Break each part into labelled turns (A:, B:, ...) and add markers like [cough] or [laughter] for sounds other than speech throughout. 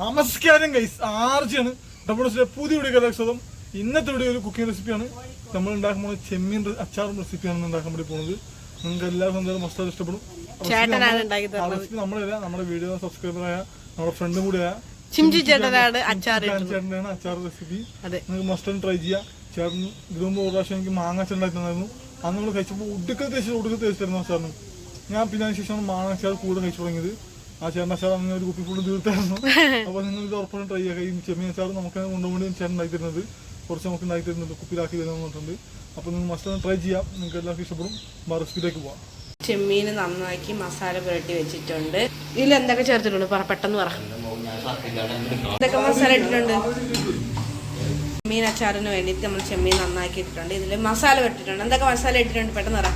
A: നമസ്കാരം ഗൈസ് ആർജിയാണ്. നമ്മുടെ പുതിയ വീഡിയോ കലാക്ഷതം ഇന്നത്തെ വീഡിയോ ഒരു കുക്കിംഗ് റെസിപ്പിയാണ് നമ്മൾ ഉണ്ടാക്കാൻ പോകുന്നത് ചെമ്മീൻ അച്ചാറും റെസിപ്പിയാണ് ഉണ്ടാക്കാൻ വേണ്ടി പോകുന്നത്. നിങ്ങൾക്ക് എല്ലാവർക്കും എന്തായാലും മസ്റ്റാർ ഇഷ്ടപ്പെടും. റെസിപ്പി നമ്മളല്ല നമ്മുടെ വീഡിയോ സബ്സ്ക്രൈബറായ നമ്മുടെ ഫ്രണ്ടും കൂടിയായ
B: ചിംജി ചേട്ടനാണ് അച്ചാർ
A: ചേട്ടനാണ് അച്ചാർ റെസിപ്പി നിങ്ങൾക്ക് മസ്റ്റ് ട്രൈ ചെയ്യാം. ചേട്ടൻ ഇതിനു മുമ്പ് ഒരു പ്രാവശ്യം എനിക്ക് മാങ്ങ അച്ചാർ ഉണ്ടാക്കി തന്നായിരുന്നു. അന്ന് നമ്മൾ കഴിച്ചപ്പോൾ ഉടുക്കൽ തേച്ച് ഉടുക്കൽ തേച്ചിട്ടായിരുന്നു അച്ചാറിന്. ഞാൻ പിന്നെ അതിന് ശേഷമാണ് മാങ്ങ അച്ചാർ കൂടുതൽ കഴിച്ചു തുടങ്ങിയത്. ആ ചേട്ടൻ അച്ചാർ അങ്ങനെ ഒരു കുപ്പി ഫുള്ള് തീർത്തായിരുന്നു. [laughs] അപ്പോൾ നിങ്ങൾ ഇത് ഉറപ്പാണ് ട്രൈ ചെയ്യുക. ഈ ചെമ്മീൻ അച്ചാർ നമുക്ക് കൊണ്ടുപോയി ചേട്ടൻ ഉണ്ടാക്കി തരുന്നത് കുറച്ച് നമുക്ക് ഉണ്ടാക്കി തരുന്നുണ്ട് കുപ്പിയിലാക്കി പറഞ്ഞിട്ടുണ്ട്. അപ്പോൾ നിങ്ങൾ മസ്റ്റ് ട്രൈ ചെയ്യാം. നിങ്ങൾക്ക് എല്ലാവർക്കും ഇഷ്ടപ്പെടും. റെസിപ്പിയിലേക്ക് പോവാം.
B: ചെമ്മീൻ നന്നാക്കി മസാല പുരട്ടി വെച്ചിട്ടുണ്ട്. ഇതിൽ എന്തൊക്കെ ചേർത്തിട്ടുണ്ട്? പറ പെട്ടെന്ന് പറ. എന്തൊക്കെ മസാല ഇട്ടിട്ടുണ്ട്? ചെമ്മീൻ അച്ചാറിന് വേണ്ടിയിട്ട് നമ്മൾ ചെമ്മീൻ നന്നാക്കി ഇട്ടിട്ടുണ്ട്. ഇതിൽ മസാല ഇട്ടിട്ടുണ്ട് എന്തൊക്കെ മസാല ഇട്ടിട്ടുണ്ട്? പെട്ടെന്ന് പറ.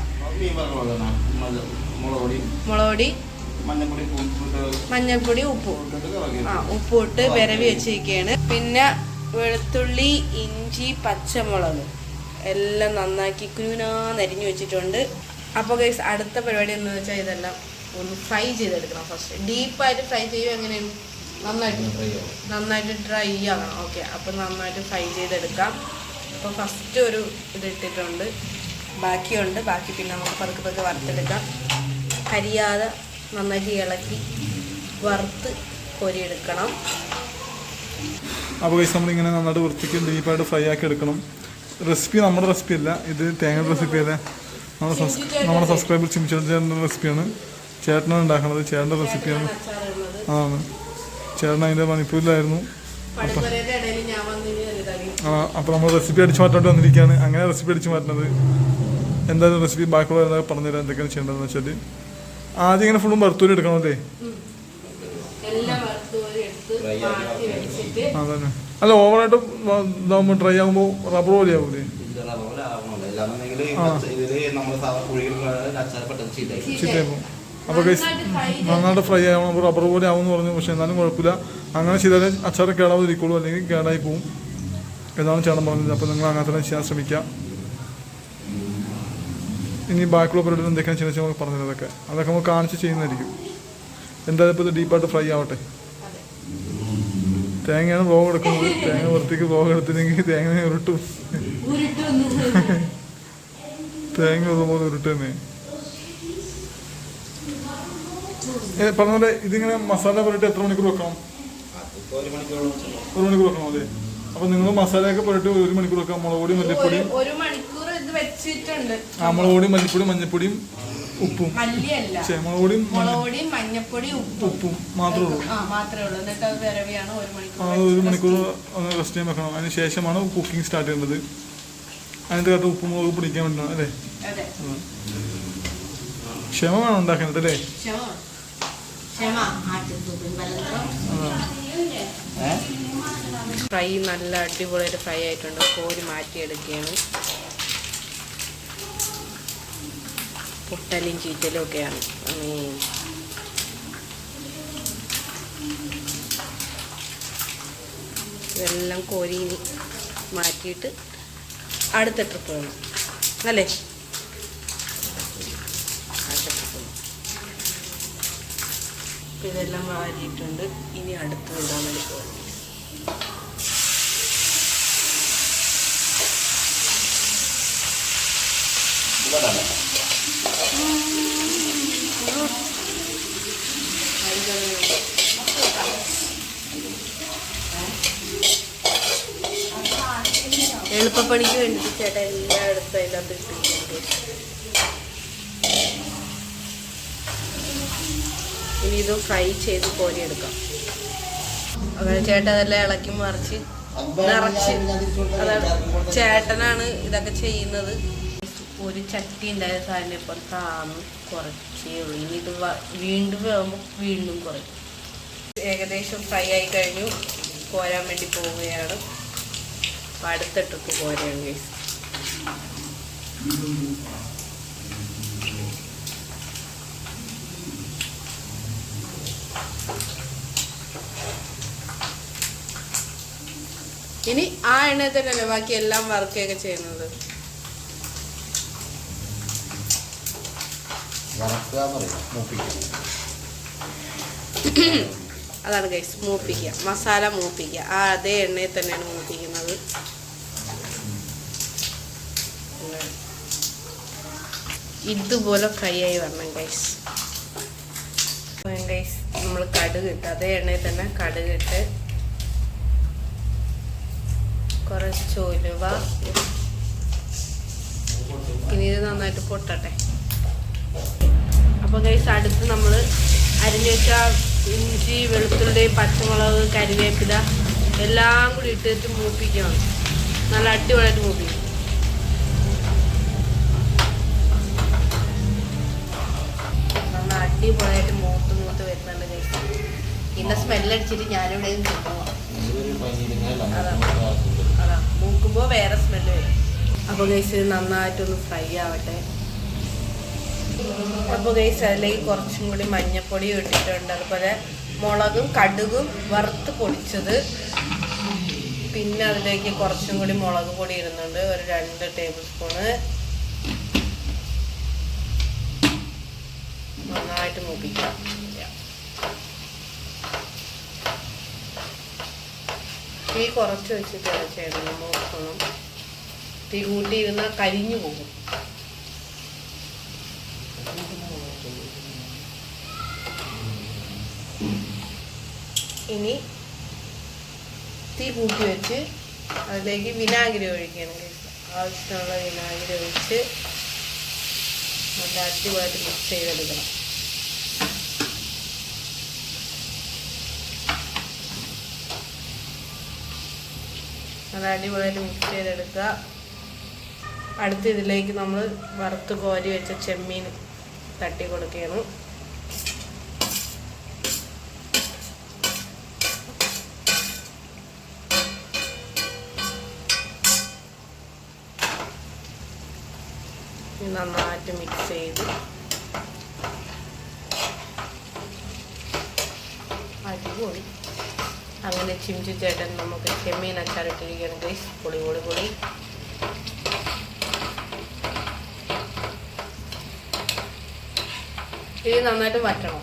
C: മുളകൊടി
B: മുളക് പൊടി.
C: മഞ്ഞപ്പൊടി ഉപ്പിട്ട്
B: മഞ്ഞൾപ്പൊടി ഉപ്പ്. ആ ഉപ്പ് ഉപ്പിട്ട് വിരവി വെച്ചിരിക്കുകയാണ് പിന്നെ വെളുത്തുള്ളി ഇഞ്ചി പച്ചമുളക്. എല്ലാം നന്നാക്കി കുരുനാന്നരിഞ്ഞു വെച്ചിട്ടുണ്ട്. അപ്പോൾ ഗൈസ് അടുത്ത പരിപാടി എന്താ വെച്ചാൽ ഇതെല്ലാം ഒന്ന് ഫ്രൈ ചെയ്തെടുക്കണം ഫസ്റ്റ് ഡീപ്പായിട്ട് ഫ്രൈ ചെയ്യുക എങ്ങനെയാണ്? നന്നായിട്ട് നന്നായിട്ട് ഡ്രൈ ആകണം ഓക്കെ അപ്പോൾ നന്നായിട്ട് ഫ്രൈ ചെയ്തെടുക്കാം. അപ്പോൾ ഫസ്റ്റ് ഒരു ഇതിട്ടിട്ടുണ്ട്. ഇട്ടിട്ടുണ്ട് ബാക്കിയുണ്ട്. ബാക്കി പിന്നെ നമുക്ക് പതുക്കെ പതുക്കെ വറുത്തെടുക്കാം. കരിയാതെ നന്നായിട്ട് ഇളക്കി വറുത്ത് കോരിയെടുക്കണം.
A: അപ്പോൾ നമ്മൾ ഇങ്ങനെ നന്നായിട്ട് വൃത്തിക്ക് ഡീപ്പായിട്ട് ഫ്രൈ ആക്കി എടുക്കണം. റെസിപ്പി നമ്മുടെ റെസിപ്പി അല്ല ഇത് തേങ്ങ റെസിപ്പി അല്ല? നമ്മുടെ നമ്മുടെ സബ്സ്ക്രൈബർ ചിമിച്ചേട്ടന്റെ റെസിപ്പിയാണ് ചേട്ടനാണ് ഉണ്ടാക്കുന്നത് ചേട്ടന്റെ റെസിപ്പിയാണ് ആണ്. ചേട്ടൻ അതിന്റെ മണിപ്പൂരിലായിരുന്നു. ആ അപ്പോൾ നമ്മൾ റെസിപ്പി അടിച്ചു മാറ്റാണ്ട് വന്നിരിക്കുകയാണ്. അങ്ങനെ റെസിപ്പി അടിച്ചു മാറ്റുന്നത്. എന്തായാലും റെസിപ്പി ബാക്കിയുള്ള എന്താ പറഞ്ഞുതരാം എന്തൊക്കെയാണ് ചെയ്യേണ്ടതെന്ന് വെച്ചാൽ ആദ്യം ഇങ്ങനെ ഫുള്ളും വറുത്തൂരി എടുക്കണമല്ലേ അതന്നെ. അല്ല ഓവറായിട്ട് ഇതാകുമ്പോൾ ഡ്രൈ ആകുമ്പോൾ റബ്ബർ പോലെ ആവൂലേ. അപ്പോൾ ഗൈസ് നന്നായിട്ട് ഫ്രൈ ആവണം. അപ്പൊ റബ്ബർ പോലെ ആവുമെന്ന് പറഞ്ഞു. പക്ഷെ എന്നാലും കുഴപ്പമില്ല. അങ്ങനെ ചെയ്താലേ അച്ചാർ കേടാവാതിരിക്കുള്ളൂ. അല്ലെങ്കിൽ കേടായി പോവും. എന്നാണ് ചേട്ടൻ പറഞ്ഞത്. അപ്പോൾ നിങ്ങൾ അങ്ങനെ തന്നെ ചെയ്യാൻ ശ്രമിക്കുക. ഇനി ബാക്കിയുള്ള പരിപാടി എന്തൊക്കെയാണ് ചെയ്യുന്നത് നമുക്ക് പറഞ്ഞത് അതൊക്കെ. അതൊക്കെ നമുക്ക് കാണിച്ച് ചെയ്യുന്നതായിരിക്കും. എന്തായാലും ഇപ്പോൾ ഇത് ഡീപ്പായിട്ട് ഫ്രൈ ആവട്ടെ. തേങ്ങയാണ് ബ്ലോഗ് എടുക്കുന്നത്. തേങ്ങ വൃത്തിക്ക് ബ്ലോഗ് എടുത്തില്ലെങ്കിൽ തേങ്ങ ഉരുട്ടും. തേങ്ങ ഉള്ളതുപോലെ ഉരുട്ടുന്നേ. പറഞ്ഞ ഇതിങ്ങനെ മസാല പുരട്ടി എത്ര മണിക്കൂർ വെക്കണം?
C: ഒരു
A: മണിക്കൂർ വെക്കണം അല്ലേ അപ്പൊ നിങ്ങൾ മസാലയൊക്കെ പുരട്ടി ഒരു മണിക്കൂർ വെക്കാം മുളക് പൊടി മല്ലിപ്പൊടിയും.
B: വെച്ചിട്ടുണ്ട്.
A: ആ മല്ലിപ്പൊടി മഞ്ഞപ്പൊടിയും ഉപ്പും.
B: മല്ലിയല്ല.
A: ഛെ, മുളക് പൊടിയും മഞ്ഞ-
B: മഞ്ഞപ്പൊടി ഉപ്പും.
A: മാത്രമേ ഉള്ളൂ.
B: ആ മാത്രമേ ഉള്ളൂ. എന്നിട്ട് അത് വിരവിയാണ് ഒരു മണിക്കൂർ
A: അത് ഒരു മണിക്കൂർ റെസ്റ്റ് ചെയ്യാൻ വെക്കണം. അതിന് ശേഷമാണ് കുക്കിംഗ് സ്റ്റാർട്ട് ചെയ്യേണ്ടത്. അതിന്റെ കത്ത് ഉപ്പും മുളക് പിടിക്കാൻ വേണ്ടിയാണ് അല്ലേ?
B: അതെ.
A: ക്ഷമ വേണം ഉണ്ടാക്കുന്നത് അല്ലേ?
B: ഫ്രൈ നല്ല അടിപൊളിയായിട്ട് ഫ്രൈ ആയിട്ടുണ്ട്. കോരി മാറ്റിയെടുക്കുകയാണ്. പൊട്ടലും ചീറ്റലും ഒക്കെയാണ്. ഇതെല്ലാം കോരി മാറ്റിയിട്ട് അടുത്ത ട്രിപ്പ് വേണം അല്ലേ? ഇതെല്ലാം മാറ്റിയിട്ടുണ്ട് ഇനി അടുത്ത് ഇടാൻ വേണ്ടി പോകണം എളുപ്പപ്പണിക്ക് വേണ്ടിയിട്ട് ചേട്ടാ എല്ലായിടത്തും അതിനകത്ത് ഇട്ടിട്ടുണ്ട്. ഇനി ഇത് ഫ്രൈ ചെയ്ത് കോരിയെടുക്കാം അങ്ങനെ ചേട്ടൻ അതെല്ലാം ഇളക്കി മറിച്ച് നിറച്ച്. അതാണ് ചേട്ടനാണ് ഇതൊക്കെ ചെയ്യുന്നത്. ഒരു ചട്ടി ഉണ്ടായ സാധനം ഇപ്പം താന്ന് കുറച്ചേ ഉള്ളൂ. ഇനി ഇത് വീണ്ടും വേകുമ്പോൾ വീണ്ടും കുറയ്ക്കും. ഏകദേശം ഫ്രൈ ആയി കഴിഞ്ഞു. കോരാൻ വേണ്ടി പോവുകയാണ്. അപ്പം അടുത്ത ട്രിപ്പ് കോരയാണ് ഗൈസ് ഇനി ആ എണ്ണയിൽ തന്നെയല്ലേ ബാക്കി എല്ലാം വർക്കൊക്കെ ചെയ്യുന്നത്. അതാണ് ഗൈസ് മൂപ്പിക്കുക. മസാല മൂപ്പിക്കുക. ആ അതേ എണ്ണയിൽ തന്നെയാണ് മൂപ്പിക്കുന്നത്. ഇതുപോലെ ഫ്രൈ ആയി വരണം ഗൈസ് ഗൈസ് നമ്മൾ കടുക് ഇട്ട് അതേ എണ്ണയിൽ തന്നെ കടുക് ഇട്ട് കുറച്ച് ഉലുവ. ഇനി ഇത് നന്നായിട്ട് പൊട്ടട്ടെ. അപ്പോൾ ഗൈസ് അടുത്ത് നമ്മൾ അരിഞ്ഞു വെച്ച ഇഞ്ചി വെളുത്തുള്ളി പച്ചമുളക് കരിവേപ്പില എല്ലാം കൂടി ഇട്ടിട്ട് മൂപ്പിക്കണം. നല്ല അടിപൊളിയായിട്ട് മൂപ്പിക്കും അടിപൊളിയായിട്ട് മൂത്ത് മൂത്ത് വരുന്നുണ്ട് ഗൈസ് പിന്നെ സ്മെല്ലടിച്ചിട്ട് ഞാനിവിടെ മൂക്കുമ്പോൾ വേറെ സ്മെല്ല് വരും. അപ്പോൾ ഗൈസ് നന്നായിട്ടൊന്ന് ഫ്രൈ ആവട്ടെ. അപ്പോൾ ഗൈസ് അതിലേക്ക് കുറച്ചും കൂടി മഞ്ഞപ്പൊടി ഇട്ടിട്ടുണ്ട്. അതുപോലെ മുളകും കടുകും വറുത്ത് പൊടിച്ചത്. പിന്നെ അതിലേക്ക് കുറച്ചും കൂടി മുളക് പൊടി ഇടുന്നുണ്ട്. ഒരു രണ്ട് ടേബിൾ സ്പൂണ് നന്നായിട്ട് മൂപ്പിക്കാം. തീ കുറച്ച് വെച്ചിട്ട് ചെയ്യണം നോക്കണം തീ കൂട്ടിയിരുന്നാൽ കരിഞ്ഞു പോകും. ഇനി തീ കൂട്ടി വെച്ച് അതിലേക്ക് വിനാഗിരി ഒഴിക്കണം. ആവശ്യത്തിനുള്ള വിനാഗിരി ഒഴിച്ച് നല്ല അടിപൊളിയായിട്ട് മിക്സ് ചെയ്തെടുക്കണം. നല്ല അടിപൊളിയായിട്ട് മിക്സ് ചെയ്തെടുക്കുക. അടുത്ത ഇതിലേക്ക് നമ്മൾ വറുത്ത് കോരി വെച്ച ചെമ്മീൻ തട്ടി കൊടുക്കുകയാണ്. നന്നായിട്ട് മിക്സ് ചെയ്ത് അടിപൊളി. അങ്ങനെ ചിഞ്ചു ചേട്ടൻ നമുക്ക് ചെമ്മീൻ അച്ചാറിട്ടിരിക്കുകയാണ്. ഗൈസ് പൊളി പൊളി പൊളി. ഇത് നന്നായിട്ട് വറ്റണം.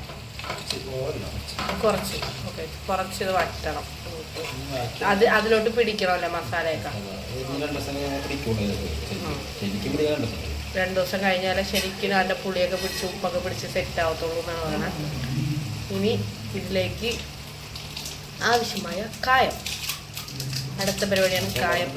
B: കുറച്ച്. ഓക്കെ കുറച്ച് ഇത് വറ്റണം. അത് അതിലോട്ട് പിടിക്കണമല്ലോ മസാലയൊക്കെ. രണ്ടു ദിവസം കഴിഞ്ഞാലേ ശരിക്കും അതിന്റെ പുളിയൊക്കെ പിടിച്ച് ഉപ്പൊക്കെ പിടിച്ച് സെറ്റ് ആവത്തുള്ളൂ എന്നാണ് പറയുന്നത് ഇനി ഇതിലേക്ക് ആവശ്യമായ കായം. അടുത്ത പരിപാടിയാണ് കായം.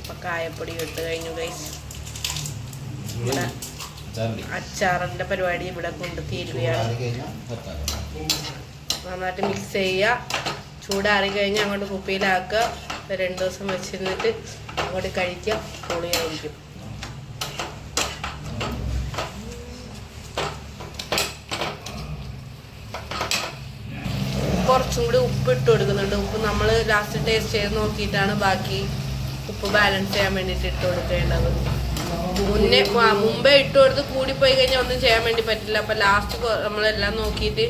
B: അപ്പം കായപ്പൊടി ഇട്ട് കഴിഞ്ഞു അച്ചാറിന്റെ ഇവിടെ
C: ചാരടി
B: അച്ചാറിന്റെ പരിപാടി ഇവിടെ കൊണ്ട് തീരുകയാണ്. നന്നായിട്ട് മിക്സ് ചെയ്യുക. ചൂടാറി കഴിഞ്ഞ് അങ്ങോട്ട് കുപ്പിയിലാക്കുക. രണ്ട് ദിവസം വെച്ചിരുന്നിട്ട് അങ്ങോട്ട് കഴിക്കാം പൊളിയായിരിക്കും. കുറച്ചും കൂടി ഉപ്പ് ഇട്ട് കൊടുക്കുന്നുണ്ട്. ഉപ്പ് നമ്മൾ ലാസ്റ്റ് ടേസ്റ്റ് ചെയ്ത് നോക്കിയിട്ടാണ് ബാക്കി ഉപ്പ് ബാലൻസ് ചെയ്യാൻ വേണ്ടിയിട്ട് ഇട്ട് കൊടുക്കേണ്ടത്. മുന്നേ മുമ്പേ ഇട്ട് കൊടുത്ത് കൂടിപ്പോയി കഴിഞ്ഞാൽ ഒന്നും ചെയ്യാൻ വേണ്ടി പറ്റില്ല. അപ്പം ലാസ്റ്റ് നമ്മളെല്ലാം നോക്കിയിട്ട്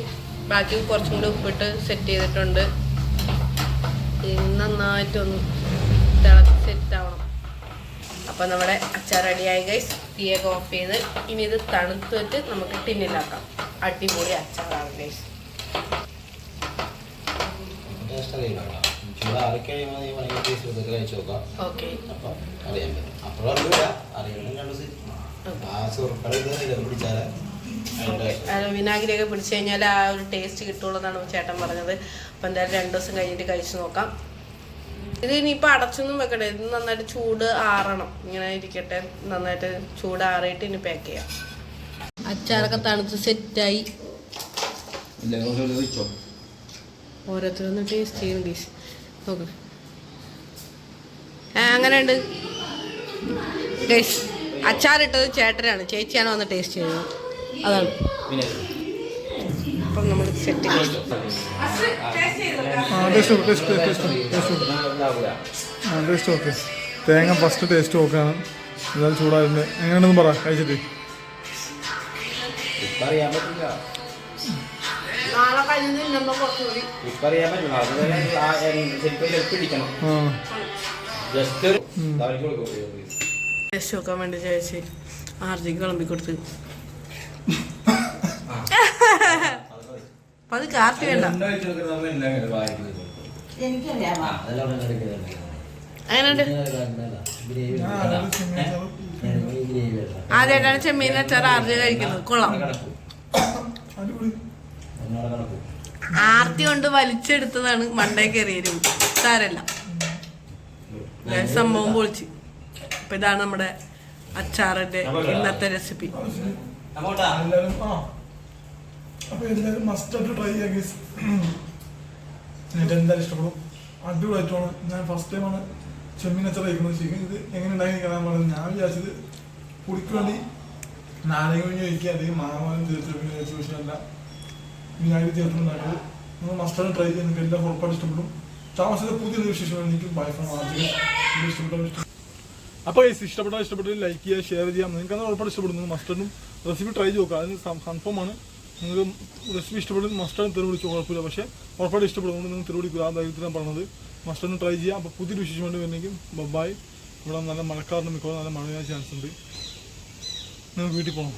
B: ബാക്കി കുറച്ചും കൂടി ഉപ്പിട്ട് സെറ്റ് ചെയ്തിട്ടുണ്ട്. ഇനി നന്നായിട്ടൊന്ന് തിളച്ച് സെറ്റ് ആവണം അപ്പം നമ്മുടെ അച്ചാർ റെഡിയായി ഗൈസ് തീയൊക്കെ ഓഫ് ചെയ്ത് ഇനി ഇത് തണുത്തിട്ട് നമുക്ക് ടിന്നിലാക്കാം. അടിപൊളി അച്ചാറാണ് ഗൈസ്
C: ടേസ്റ്റ് അറിയില്ല ചൂടാറി കഴിയുമ്പോൾ നീ ഭയങ്കര ടേസ്റ്റ് ആ സുഹൃത്തുക്കളെ ഇത്
B: ഓക്കെ വിനാഗിരിയൊക്കെ പിടിച്ചു കഴിഞ്ഞാൽ ആ ഒരു ടേസ്റ്റ് കിട്ടുള്ളൂ എന്നാണ് ചേട്ടൻ പറഞ്ഞത്. അപ്പം എന്തായാലും രണ്ട് ദിവസം കഴിഞ്ഞിട്ട് കഴിച്ചു നോക്കാം. ഇത് ഇനിയിപ്പോൾ അടച്ചൊന്നും വെക്കട്ടെ ഇത് നന്നായിട്ട് ചൂട് ആറണം. ഇങ്ങനെ ഇരിക്കട്ടെ. നന്നായിട്ട് ചൂട് ആറിയിട്ട് ഇനി പാക്ക് ചെയ്യാം. അച്ചാറൊക്കെ തണുത്ത് സെറ്റായി. ഓരോരുത്തരൊന്ന് ടേസ്റ്റ് ചെയ്യും ഡീസ് നോക്ക്. അങ്ങനെ ഉണ്ട് അച്ചാറിട്ടത് ചേട്ടനാണ്. ചേച്ചിയാണ് വന്ന് ടേസ്റ്റ് ചെയ്യുന്നത്. അതാണ്. അപ്പം നമ്മൾ സെറ്റ്
A: ടേസ്റ്റ് ഓക്കെ തേങ്ങ ഫസ്റ്റ് ടേസ്റ്റ് നോക്കാണ്. എന്നാലും ചൂടായിട്ടുണ്ട്. എങ്ങനെയാണെന്ന് പറ കഴിച്ചിട്ട്.
B: ടേസ്റ്റ് നോക്കാൻ വേണ്ടി ചേച്ചി ആർജിക്ക് വിളമ്പി കൊടുത്ത് അപ്പൊ അത് കാപ്പി വേണ്ട. ആദ്യമായിട്ടാണ് ചെമ്മീൻ അച്ചാർ ആർജി കഴിക്കുന്നത്. കൊള്ളാം. ആർത്തി കൊണ്ട് വലിച്ചെടുത്തതാണ് മണ്ടേ കയറിയത്. സാരല്ല. ഞാൻ സംഭവം പൊളിച്ച്. അപ്പൊ ഇതാണ് നമ്മുടെ അച്ചാറിന്റെ ഇന്നത്തെ റെസിപ്പി
A: എല്ലാവരും ആ അപ്പൊ എല്ലാവരും മസ്റ്റായിട്ട് ട്രൈ ചെയ്യാം ഗീസ് എനിക്ക് എന്തായാലും ഇഷ്ടപ്പെടും. അടിപൊളിയായിട്ടാണ്. ഞാൻ ഫസ്റ്റ് ടൈമാണ് ചെമ്മീൻ അച്ചാർ കഴിക്കുന്നത്. ചിക്കൻ ഇത് എങ്ങനെ ഉണ്ടാക്കി കാണാൻ പറഞ്ഞത് ഞാൻ വിചാരിച്ചത് പുളിക്ക് നാരങ്ങ കുഞ്ഞ് കഴിക്കുക അല്ലെങ്കിൽ മാമാനും ചേർത്ത് വിചാരിച്ച വിഷയമല്ല. വിനാഗിരി ചേർത്തുണ്ടാക്കിയത് നമ്മൾ മസ്റ്റായിട്ട് ട്രൈ ചെയ്യാൻ നിങ്ങൾക്ക് എല്ലാം ഉറപ്പായിട്ട് ഇഷ്ടപ്പെടും. താമസത്തെ പുതിയൊരു വിശേഷമാണ് എനിക്ക് ബൈഫോൺ ആദ്യം അപ്പോൾ ഇഷ്ടപ്പെട്ടാൽ ഇഷ്ടപ്പെട്ടാൽ ലൈക്ക് ചെയ്യുക ഷെയർ ചെയ്യാം നിങ്ങൾക്ക് അത് ഉറപ്പായിട്ട് ഇഷ്ടപ്പെടുന്നു മസ്റ്റർഡും റെസിപ്പി ട്രൈ ചെയ്ത് നോക്കുക. അതിന് കൺഫേം ആണ്. നിങ്ങൾക്ക് റെസിപ്പി ഇഷ്ടപ്പെടും മസ്റ്റാണ് തെരുവ് വിളിച്ചു കുഴപ്പമില്ല. പക്ഷേ ഉറപ്പായിട്ട് ഇഷ്ടപ്പെടും. നിങ്ങൾ തെരുവ് വിളിക്കുക ധൈര്യത്തിലാണ് പറഞ്ഞത് മസ്റ്റൊന്ന് ട്രൈ ചെയ്യാം അപ്പോൾ പുതിയൊരു വിശേഷം വേണ്ടി വരണമെങ്കിൽ ബബായ് ഇവിടെ നല്ല മഴക്കാറിന് മിക്കവാറും നല്ല മഴയാൻ ചാൻസ് ഉണ്ട്. നിങ്ങൾ വീട്ടിൽ പോകണം